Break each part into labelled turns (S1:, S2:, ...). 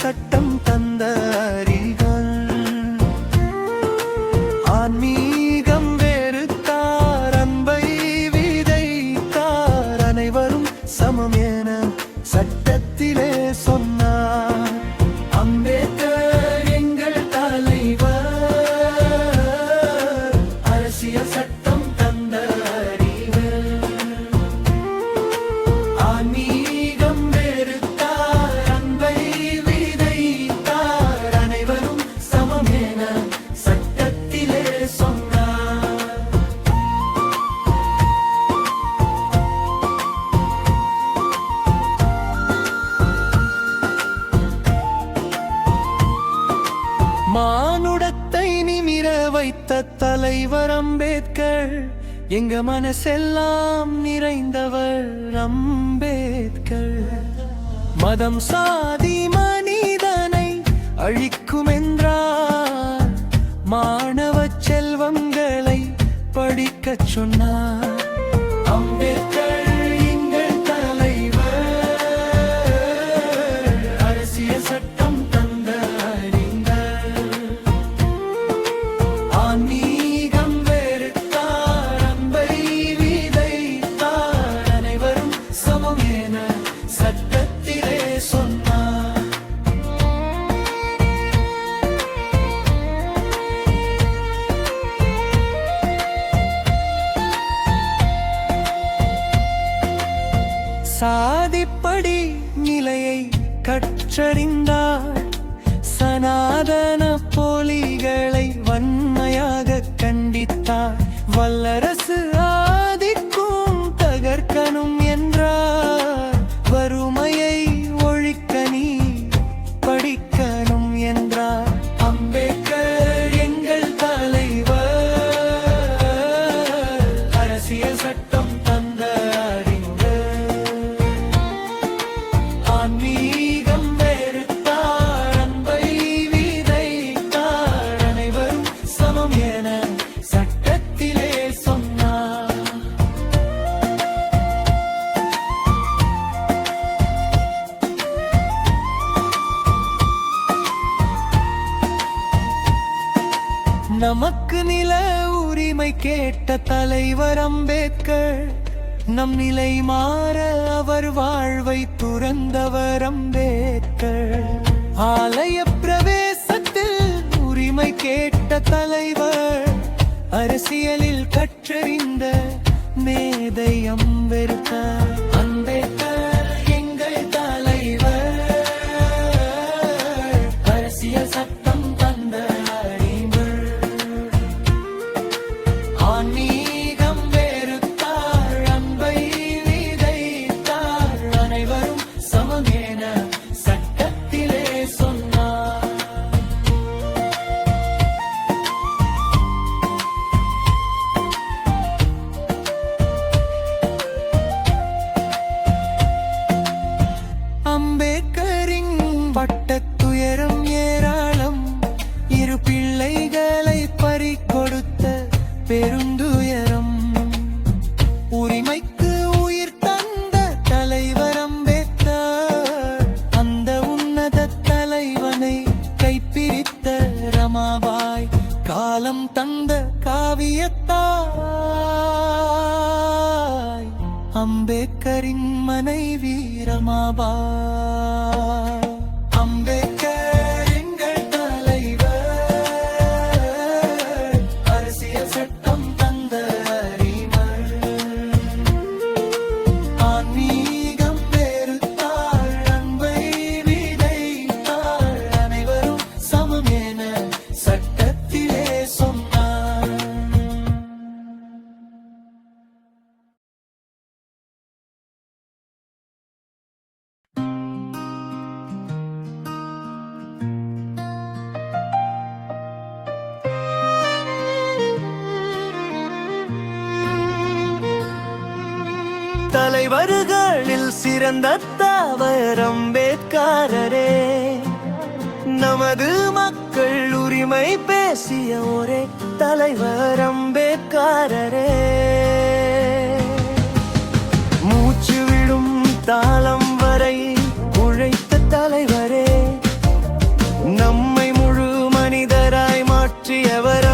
S1: சட்டம் தந்த எங்க மனசெல்லாம் நிறைந்தவர் அம்பேத்கர். மதம் சாதி மனிதனை அழிக்கும் என்றார் மாணவ செல்வங்களை படிக்கச் சொன்னார். சாதிப்படி நிலையை கற்றறிந்தார். சனாதன போலிகளை வன்மையாக கண்டித்தார். வல்லர நமக்கு நில உரிமை கேட்ட தலைவர் அம்பேத்கர். நம் நிலை மாற அவர் வாழ்வை துறந்தவர் அம்பேத்கர். ஆலய பிரவேசத்தில் உரிமை கேட்ட தலைவர். அரசியலில் கற்றறிந்த மேதை அம்பேத்கர். அம்பேத்கர் எங்கள் தலைவர். அரசியல் சட்ட தலைவர்களில் சிறந்த தவர் அம்பேத்காரரே. நமது மக்கள் உரிமை பேசிய ஒரே தலைவர் அம்பேத்காரரே. மூச்சு விடும் தாளம் வரை உழைத்த தலைவரே. நம்மை முழு மனிதராய் மாற்றியவர்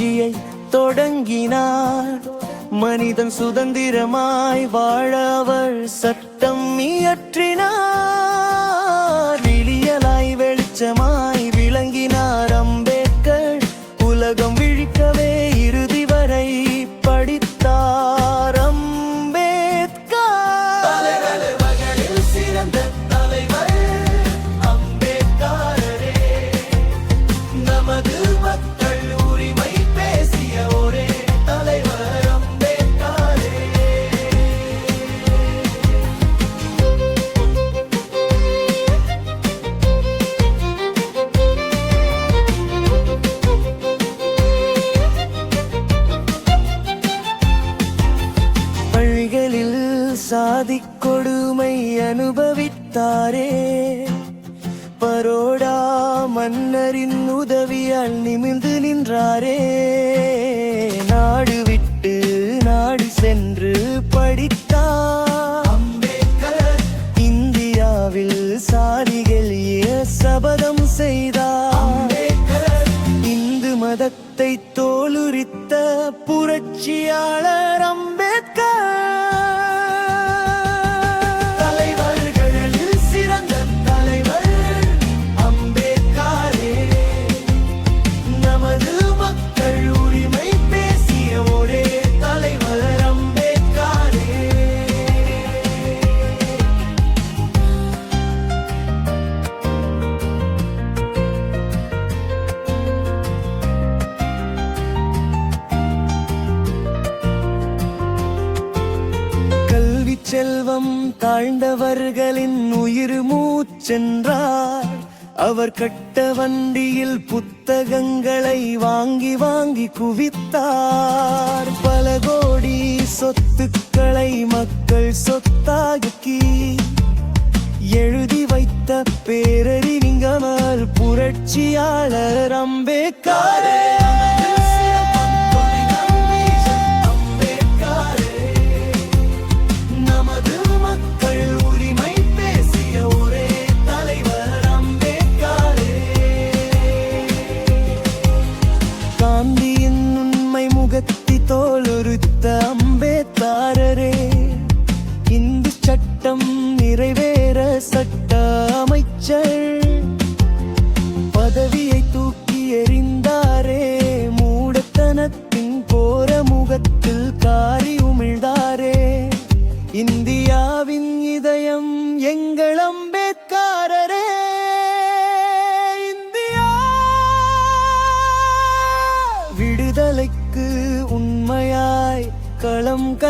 S1: கட்சியை தொடங்கினார். மனிதன் சுதந்திரமாய் வாழ அவர் சட்டம் இயற்றினார். சாதி கொடுமை அனுபவித்தாரே. பரோடா மன்னரின் உதவியால் நிமிந்து நின்றாரே. நாடு விட்டு நாடு சென்று படித்தார். இந்தியாவில் சாதிகள் சபதம் செய்தார். இந்து மதத்தை தோலுரித்த புரட்சியாளர் அம்பேத்கர். செல்வம் உயிர் மூச்சென்றார். அவர் கட்ட வண்டியில் புத்தகங்களை வாங்கி வாங்கி குவித்தார். பல கோடி சொத்துக்களை மக்கள் சொத்தாக்கி எழுதி வைத்த பேரறிவிங்கமர் புரட்சியாளர் அம்பேத்கரே.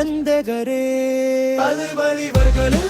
S1: கந்தகரே தலைவலிவர்களில் சிறந்த